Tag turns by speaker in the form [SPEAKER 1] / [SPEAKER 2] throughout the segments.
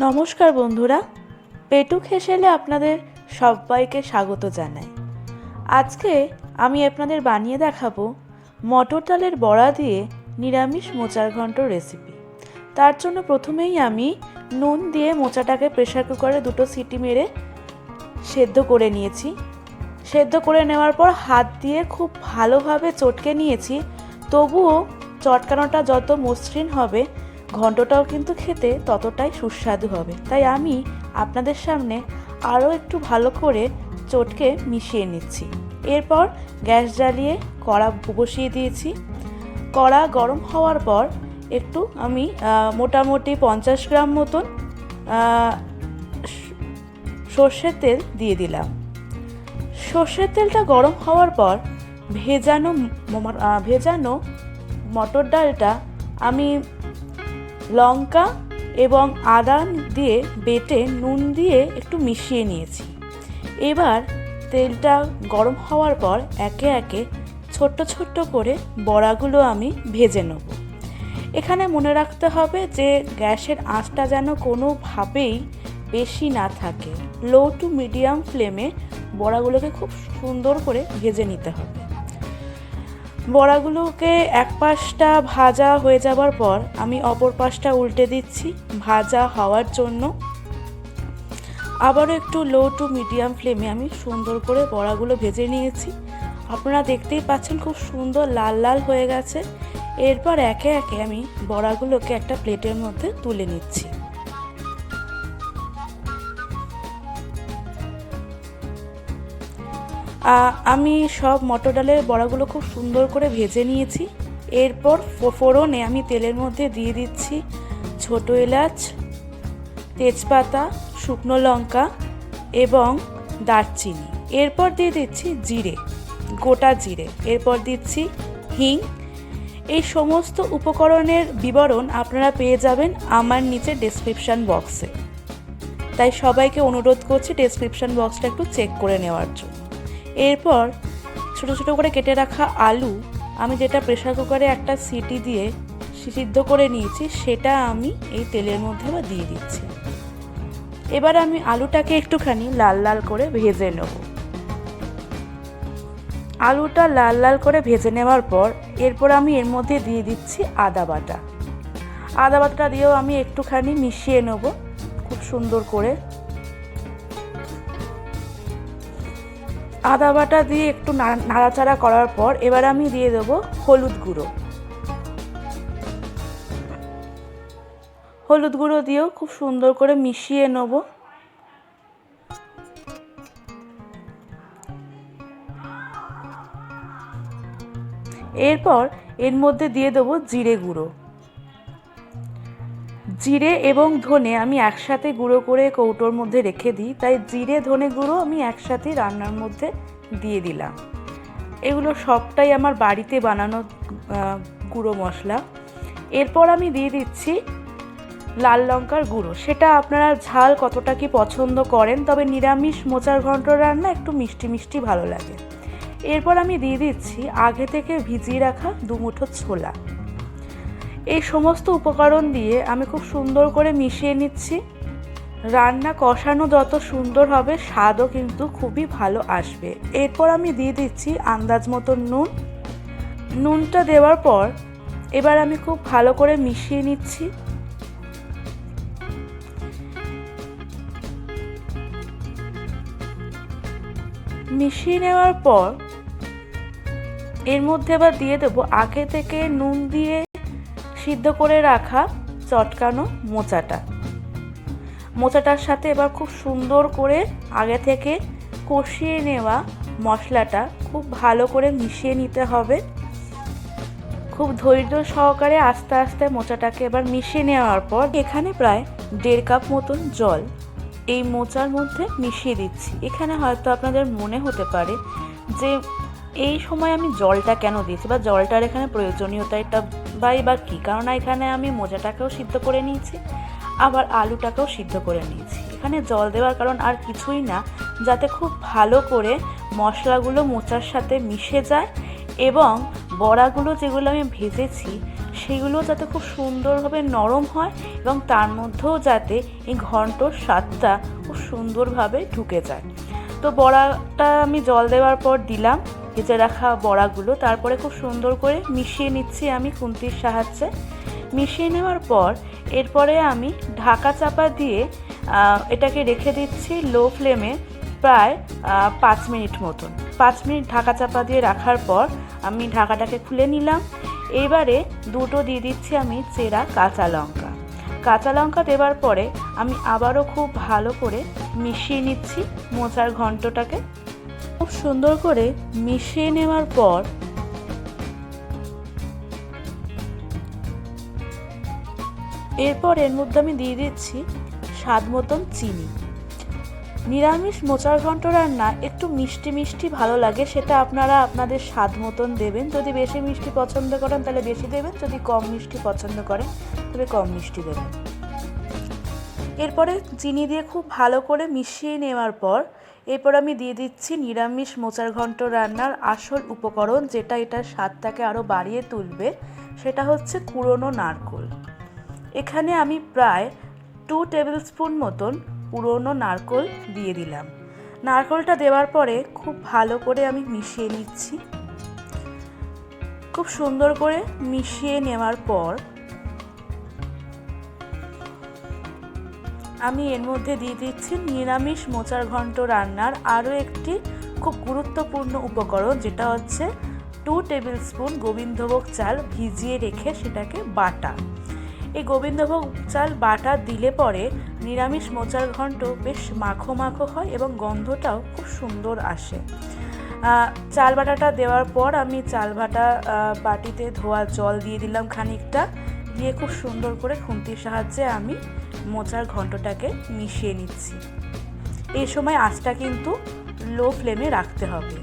[SPEAKER 1] নমস্কার বন্ধুরা। পেটু খেসেলে আপনাদের সবাইকে স্বাগত জানাই। আজকে আমি আপনাদের বানিয়ে দেখাবো মটর ডালের বড়া দিয়ে নিরামিষ মোচার ঘন্ট রেসিপি তার জন্য প্রথমেই আমি নুন দিয়ে মোচাটাকে প্রেশার কুকারে দুটো সিটি মেরে সেদ্ধ করে নিয়েছি। সেদ্ধ করে নেওয়ার পর হাত দিয়ে খুব ভালোভাবে চটকে নিয়েছি। তবুও চটকানোটা যত মসৃণ হবে ঘন্টটাও কিন্তু খেতে ততটাই সুস্বাদু হবে। তাই আমি আপনাদের সামনে আরও একটু ভালো করে চটকে মিশিয়ে নিচ্ছি। এরপর গ্যাস জ্বালিয়ে কড়া বসিয়ে দিয়েছি। কড়া গরম হওয়ার পর একটু আমি মোটামুটি পঞ্চাশ গ্রাম মতন সর্ষের তেল দিয়ে দিলাম। সর্ষের তেলটা গরম হওয়ার পর ভেজানো ভেজানো মটর ডালটা আমি লঙ্কা এবং আদা দিয়ে বেটে নুন দিয়ে একটু মিশিয়ে নিয়েছি। এবার তেলটা গরম হওয়ার পর একে একে ছোট্ট ছোট্ট করে বড়াগুলো আমি ভেজে নেব। এখানে মনে রাখতে হবে যে গ্যাসের আঁচটা যেন কোনোভাবেই বেশি না থাকে। লো টু মিডিয়াম ফ্লেমে বড়াগুলোকে খুব সুন্দর করে ভেজে নিতে হবে। বড়াগুলোকে এক পাশটা ভাজা হয়ে যাবার পর আমি অপর পাশটা উল্টে দিচ্ছি ভাজা হওয়ার জন্য। আবারও একটু লো টু মিডিয়াম ফ্লেমে আমি সুন্দর করে বড়াগুলো ভেজে নিয়েছি। আপনারা দেখতেই পাচ্ছেন খুব সুন্দর লাল লাল হয়ে গেছে। এরপর একে একে আমি বড়াগুলোকে একটা প্লেটের মধ্যে তুলে নিচ্ছি। আমি সব মটর ডালের বড়াগুলো খুব সুন্দর করে ভেজে নিয়েছি। এরপর ফোড়নে আমি তেলের মধ্যে দিয়ে দিচ্ছি ছোট এলাচ, তেজপাতা, শুকনো লঙ্কা এবং দারচিনি। এরপর দিয়ে দিচ্ছি জিরে, গোটা জিরে। এরপর দিচ্ছি হিং। এই সমস্ত উপকরণের বিবরণ আপনারা পেয়ে যাবেন আমার নিচে ডেসক্রিপশান বক্সে তাই সবাইকে অনুরোধ করছি ডেসক্রিপশন বক্সটা একটু চেক করে নেওয়ার জন্য। এরপর ছোটো ছোটো করে কেটে রাখা আলু আমি যেটা প্রেশার কুকারে একটা সিটি দিয়ে সিদ্ধ করে নিয়েছি, সেটা আমি এই তেলের মধ্যে আবার দিয়ে দিচ্ছি। এবার আমি আলুটাকে একটুখানি লাল লাল করে ভেজে নেব। আলুটা লাল লাল করে ভেজে নেওয়ার পর এরপর আমি এর মধ্যে দিয়ে দিচ্ছি আদা বাটা। আদা বাটা দিয়েও আমি একটুখানি মিশিয়ে নেব, খুব সুন্দর করে। আদা বাটা দিয়ে একটু নাড়া- নাড়াচাড়া করার পর এবার আমি দিয়ে দেবো হলুদ গুঁড়ো। হলুদ গুঁড়ো দিয়েও খুব সুন্দর করে মিশিয়ে নেব। এরপর এর মধ্যে দিয়ে দেবো জিরে গুঁড়ো। জিরে এবং ধনে আমি একসাথে গুঁড়ো করে কৌটোর মধ্যে রেখে দিই, তাই জিরে, ধনে গুঁড়ো আমি একসাথে রান্নার মধ্যে দিয়ে দিলাম। এগুলো সবটাই আমার বাড়িতে বানানো গুঁড়ো মশলা। এরপর আমি দিয়ে দিচ্ছি লাল লঙ্কার গুঁড়ো। সেটা আপনারা ঝাল কতটা কি পছন্দ করেন, তবে নিরামিষ মোচার ঘন্ট রান্না একটু মিষ্টি মিষ্টি ভালো লাগে। এরপর আমি দিয়ে দিচ্ছি আগে থেকে ভিজিয়ে রাখা দুমুঠো ছোলা। এই সমস্ত উপকরণ দিয়ে আমি খুব সুন্দর করে মিশিয়ে নিচ্ছি। রান্না কষানো যত সুন্দর হবে, স্বাদও কিন্তু খুবই ভালো আসবে। এরপর আমি দিয়ে দিচ্ছি আন্দাজ মতো নুন। নুনটা দেওয়ার পর এবার আমি খুব ভালো করে মিশিয়ে নিচ্ছি। মিশিয়ে নেওয়ার পর এর মধ্যে এবার দিয়ে দেবো আগে থেকে নুন দিয়ে সিদ্ধ করে রাখা চটকানো মোচাটা। মোচাটার সাথে এবার খুব সুন্দর করে আগে থেকে কষিয়ে নেওয়া মশলাটা খুব ভালো করে মিশিয়ে নিতে হবে। খুব ধৈর্য সহকারে আস্তে আস্তে মোচাটাকে এবার মিশিয়ে নেওয়ার পর এখানে প্রায় দেড় কাপ মতন জল এই মোচার মধ্যে মিশিয়ে দিচ্ছি। এখানে হয়তো আপনাদের মনে হতে পারে যে এই সময় আমি জলটা কেন দিয়েছি বা জলটার এখানে প্রয়োজনীয়তাটা বাই বা কী? কারণ এখানে আমি মোজাটাকেও সিদ্ধ করে নিয়েছি, আবার আলুটাকেও সিদ্ধ করে নিয়েছি। এখানে জল দেওয়ার কারণ আর কিছুই না, যাতে খুব ভালো করে মশলাগুলো মোচার সাথে মিশে যায় এবং বড়াগুলো যেগুলো আমি ভেজেছি, সেগুলো যাতে খুব সুন্দরভাবে নরম হয় এবং তার মধ্যেও যাতে এই ঘন্টর স্বাদটা খুব সুন্দরভাবে ঢুকে যায়। তো বড়াটা আমি জল দেওয়ার পর দিলাম। ভেজে রাখা বড়াগুলো, তারপরে খুব সুন্দর করে মিশিয়ে নিচ্ছি আমি খুন্তির সাহায্যে। মিশিয়ে নেওয়ার পর, এরপরে আমি ঢাকা চাপা দিয়ে এটাকে রেখে দিচ্ছি লো ফ্লেমে প্রায় পাঁচ মিনিট মতন। পাঁচ মিনিট ঢাকা চাপা দিয়ে রাখার পর, আমি ঢাকাটাকে খুলে নিলাম। এবারে দুটো দিয়ে দিচ্ছি আমি চেরা কাঁচা লঙ্কা। কাঁচা লঙ্কা দেওয়ার পরে, আমি আবারও খুব ভালো করে মিশিয়ে নিচ্ছি মোচার ঘন্টটাকে। খুব সুন্দর করে মিশিয়ে নেওয়ার পর এরপর এর মধ্যে আমি দিয়ে দিচ্ছি স্বাদ মতন চিনি। নিরামিষ মোচার ঘন্ট রান্না একটু মিষ্টি মিষ্টি ভালো লাগে, সেটা আপনারা আপনাদের স্বাদ মতন দেবেন। যদি বেশি মিষ্টি পছন্দ করেন, তাহলে বেশি দেবেন। যদি কম মিষ্টি পছন্দ করেন, তবে কম মিষ্টি দেবেন। এরপরে চিনি দিয়ে খুব ভালো করে মিশিয়ে নেওয়ার পর এরপর আমি দিয়ে দিচ্ছি নিরামিষ মোচার ঘন্ট রান্নার আসল উপকরণ, যেটা এটার স্বাদটাকে আরও বাড়িয়ে তুলবে, সেটা হচ্ছে কুড়োনো নারকোল। এখানে আমি প্রায় টু টেবিল স্পুন মতন পুরনো নারকোল দিয়ে দিলাম। নারকোলটা দেওয়ার পরে খুব ভালো করে আমি মিশিয়ে নিচ্ছি। খুব সুন্দর করে মিশিয়ে নেওয়ার পর আমি এর মধ্যে দিয়ে দিচ্ছি নিরামিষ মোচার ঘন্ট রান্নার আরও একটি খুব গুরুত্বপূর্ণ উপকরণ, যেটা হচ্ছে টু টেবিল স্পুন গোবিন্দভোগ চাল ভিজিয়ে রেখে সেটাকে বাটা। এই গোবিন্দভোগ চাল বাটা দিলে পরে নিরামিষ মোচার ঘন্ট বেশ মাখো মাখো হয় এবং গন্ধটাও খুব সুন্দর আসে। চাল বাটাটা দেওয়ার পর আমি চাল বাটা বাটিতে ধোয়া জল দিয়ে দিলাম খানিকটা, দিয়ে খুব সুন্দর করে খুন্তির সাহায্যে আমি মোচার ঘন্টটাকে মিশিয়ে নিচ্ছি। এই সময় আঁচটা কিন্তু লো ফ্লেমে রাখতে হবে।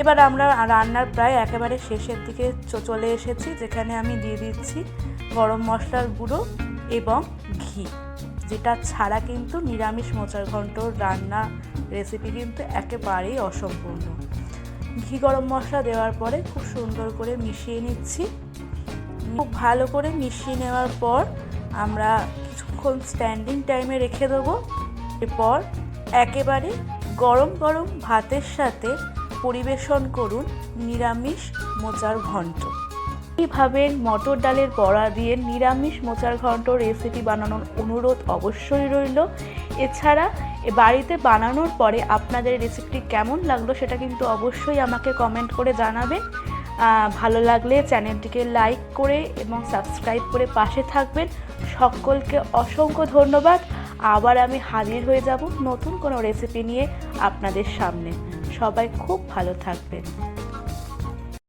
[SPEAKER 1] এবার আমরা রান্নার প্রায় একেবারে শেষের দিকে চলে এসেছি, যেখানে আমি দিয়ে দিচ্ছি গরম মশলার গুঁড়ো এবং ঘি। যেটা ছাড়া কিন্তু নিরামিষ মোচার ঘন্ট রান্না রেসিপি কিন্তু একেবারেই অসম্পূর্ণ। ঘি গরম মশলা দেওয়ার পরে খুব সুন্দর করে মিশিয়ে নিচ্ছি। খুব ভালো করে মিশিয়ে নেওয়ার পর আমরা কিছুক্ষণ স্ট্যান্ডিং টাইমে রেখে দেবো। এরপর একেবারে গরম গরম ভাতের সাথে পরিবেশন করুন নিরামিষ মোচার ঘন্ট। এইভাবে মটর ডালের বড়া দিয়ে নিরামিষ মোচার ঘন্ট রেসিপি বানানোর অনুরোধ অবশ্যই রইল। এছাড়া বাড়িতে বানানোর পরে আপনাদের রেসিপিটি কেমন লাগল সেটা কিন্তু অবশ্যই আমাকে কমেন্ট করে জানাবেন। ভালো লাগলে চ্যানেলটিকে লাইক করে এবং সাবস্ক্রাইব করে পাশে থাকবেন। সকলকে অসংখ্য ধন্যবাদ। আবার আমি হাজির হয়ে যাব নতুন কোনো রেসিপি নিয়ে আপনাদের সামনে। সবাই খুব ভালো থাকবেন।